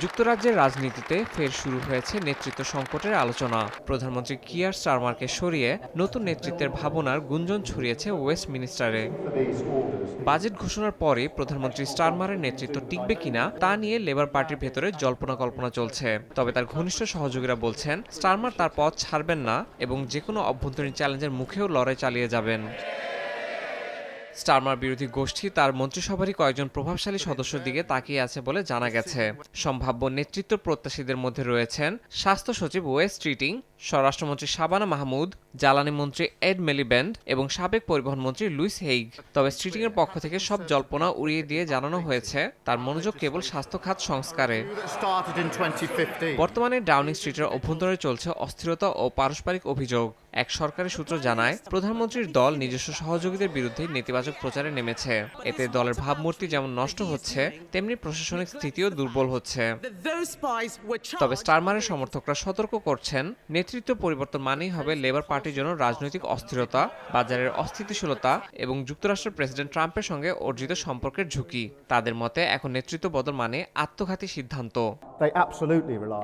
যুক্তরাজ্যের রাজনীতিতে ফের শুরু হয়েছে নেতৃত্ব সংকটের আলোচনা। প্রধানমন্ত্রী কিয়ার স্টারমারকে সরিয়ে নতুন নেতৃত্বের ভাবনার গুঞ্জন ছড়িয়েছে ওয়েস্ট মিনিস্টারে বাজেট ঘোষণার পরে প্রধানমন্ত্রী স্টারমারের নেতৃত্ব টিকবে কিনা তা নিয়ে লেবার পার্টির ভেতরে জল্পনা কল্পনা চলছে। তবে তার ঘনিষ্ঠ সহযোগীরা বলছেন, স্টারমার তার পথ ছাড়বেন না এবং যে কোনো অভ্যন্তরীণ চ্যালেঞ্জের মুখেও লড়াই চালিয়ে যাবেন। স্টারমার বিরোধী গোষ্ঠী তার মন্ত্রিসভারই কয়েকজন প্রভাবশালী সদস্যের দিকে তাকিয়ে আছে বলে জানা গেছে। সম্ভাব্য নেতৃত্ব প্রত্যাশীদের মধ্যে রয়েছেন স্বাস্থ্য সচিব ওয়েস ট্রিটিং, স্বরাষ্ট্রমন্ত্রী শাবানা মাহমুদ, জ্বালানি মন্ত্রী এড মেলিব্যান্ড এবং সাবেক পরিবহন মন্ত্রী লুইস হেইগ। তবে স্ট্রিটিং এর পক্ষ থেকে সব জল্পনা উড়িয়ে দিয়ে জানানো হয়েছে, তার মনোযোগ কেবল স্বাস্থ্য খাত সংস্কারে। that started in 2015. বর্তমানে ডাউনিং স্ট্রিটের অভ্যন্তরে চলছে অস্থিরতা ও পারস্পরিক অভিযোগ। এক সরকারি সূত্র জানায় প্রধানমন্ত্রীর দল নিজস্ব সহযোগীদের বিরুদ্ধে নেতিবাচক প্রচারে নেমেছে। এতে দলের ভাবমূর্তি যেমন নষ্ট হচ্ছে তেমনি প্রশাসনিক স্থিতিও দুর্বল হচ্ছে। তবে স্টারমারের সমর্থকরা সতর্ক করছেন নেতৃত্ব পরিবর্তন মানেই হবে লেবার পার্টির জন্য রাজনৈতিক অস্থিরতা বাজারের অস্থিতিশীলতা এবং যুক্তরাষ্ট্রের প্রেসিডেন্ট ট্রাম্পের সঙ্গে অর্জিত সম্পর্কের ঝুঁকি। তাদের মতে এখন নেতৃত্ব বদল মানে আত্মঘাতী সিদ্ধান্ত.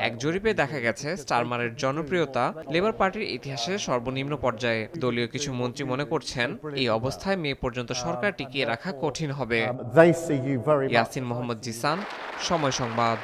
এক জরিপে দেখা গেছে স্টারমারের জনপ্রিয়তা লেবার পার্টির ইতিহাসে সর্বনিম্ন পর্যায়ে দলীয় কিছু মন্ত্রী মনে করছেন এই অবস্থায় মে পর্যন্ত সরকার টিকিয়ে রাখা কঠিন হবে Um. ইয়াসিন মোহাম্মদ জিসান সময় সংবাদ